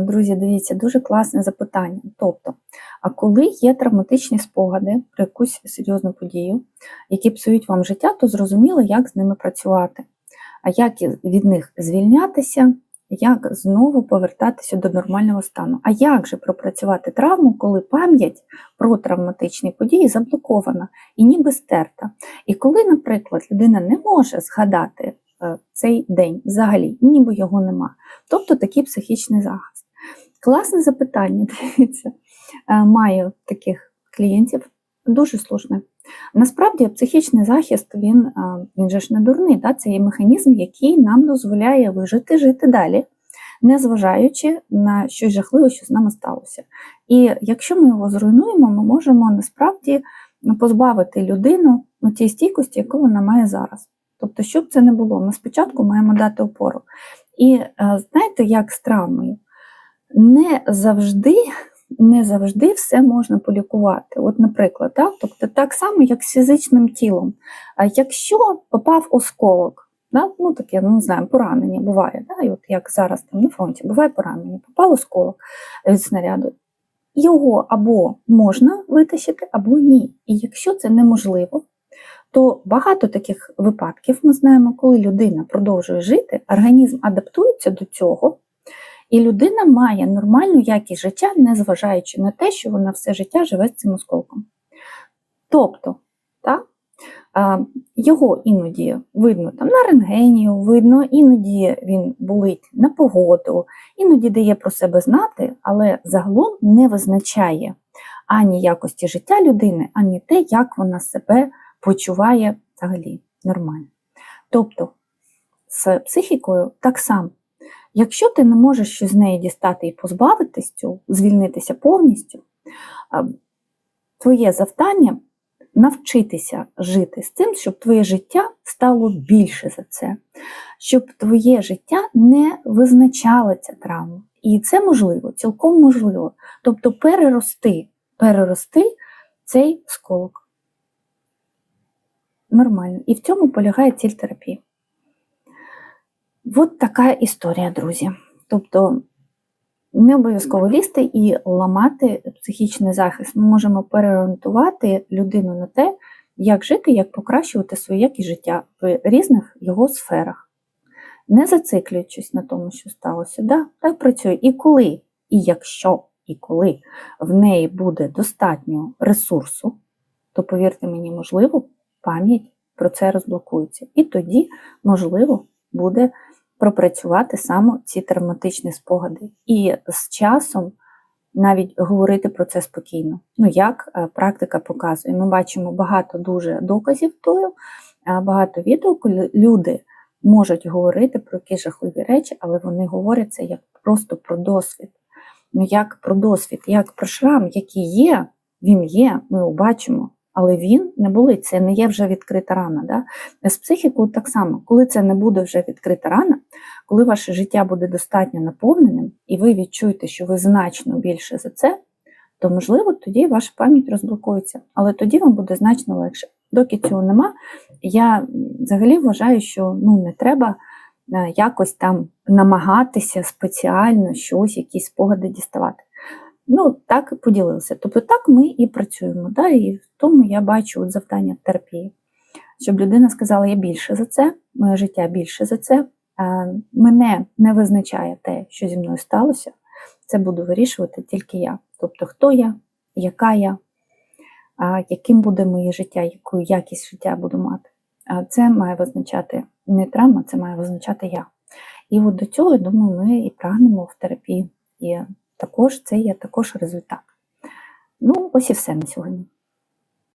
Друзі, дивіться, дуже класне запитання. Тобто, а коли є травматичні спогади про якусь серйозну подію, які псують вам життя, то зрозуміло, як з ними працювати, а як від них звільнятися, як знову повертатися до нормального стану. А як же пропрацювати травму, коли пам'ять про травматичні події заблокована і ніби стерта? І коли, наприклад, людина не може згадати е, цей день взагалі, ніби його нема. Тобто такий психічний захист. Класне запитання, дивіться, е, маю таких клієнтів, дуже слушне. Насправді, психічний захист, він е, він же ж не дурний, да? це є механізм, який нам дозволяє вижити, жити далі, незважаючи на щось жахливе, що з нами сталося. І якщо ми його зруйнуємо, ми можемо насправді позбавити людину тієї стійкості, яку вона має зараз. Тобто, щоб це не було, ми спочатку маємо дати опору. І е, знаєте, як з травмою? Не завжди не завжди все можна полікувати. От, наприклад, так? Тобто так само, як з фізичним тілом. Якщо попав осколок, да? ну таке, ну не знаю, поранення буває, да? і от як зараз там на фронті буває поранення, попав осколок від снаряду, його або можна витащити, або ні. І якщо це неможливо, то багато таких випадків ми знаємо, коли людина продовжує жити, організм адаптується до цього, і людина має нормальну якість життя, незважаючи на те, що вона все життя живе з цим осколком. Тобто, так, його іноді видно там на рентгенію, видно, іноді він болить на погоду, іноді дає про себе знати, але загалом не визначає ані якості життя людини, ані те, як вона себе почуває взагалі нормально. Тобто з психікою так само. Якщо ти не можеш щось з неї дістати і позбавитись цього, звільнитися повністю, твоє завдання навчитися жити з цим, щоб твоє життя стало більше за це, щоб твоє життя не визначало ця травма. І це можливо, цілком можливо. Тобто перерости, перерости цей сколок нормально. І в цьому полягає ціль терапії. От така історія, друзі. Тобто не обов'язково лізти і ламати психічний захист. Ми можемо переорієнтувати людину на те, як жити, як покращувати своє якість життя в різних його сферах, не зациклюючись на тому, що сталося. Да, Так працює. І коли, і якщо, і коли в неї буде достатньо ресурсу, то повірте мені, можливо, пам'ять про це розблокується. І тоді, можливо, буде пропрацювати саме ці травматичні спогади. І з часом навіть говорити про це спокійно. Ну, як е, практика показує. Ми бачимо багато дуже доказів того, е, багато відео, коли люди можуть говорити про якісь жахливі речі, але вони говорять це як просто про досвід. Ну, як про досвід, як про шрам, який є, він є, ми його бачимо але він не болить, це не є вже відкрита рана. Да? З психікою так само, коли це не буде вже відкрита рана, коли ваше життя буде достатньо наповненим, і ви відчуєте, що ви значно більше за це, то, можливо, тоді ваша пам'ять розблокується. Але тоді вам буде значно легше. Доки цього нема, я взагалі вважаю, що ну, не треба е, якось там намагатися спеціально щось, якісь спогади діставати. Ну, так поділилися. Тобто так ми і працюємо. Да? І в тому я бачу от завдання терапії. Щоб людина сказала, я більше за це, моє життя більше за це. Мене не визначає те, що зі мною сталося. Це буду вирішувати тільки я. Тобто, хто я, яка я, яким буде моє життя, яку якість життя буду мати. Це має визначати не травма, це має визначати я. І от до цього, я думаю, ми і прагнемо в терапії. І також це є також результат. Ну, ось і все на сьогодні.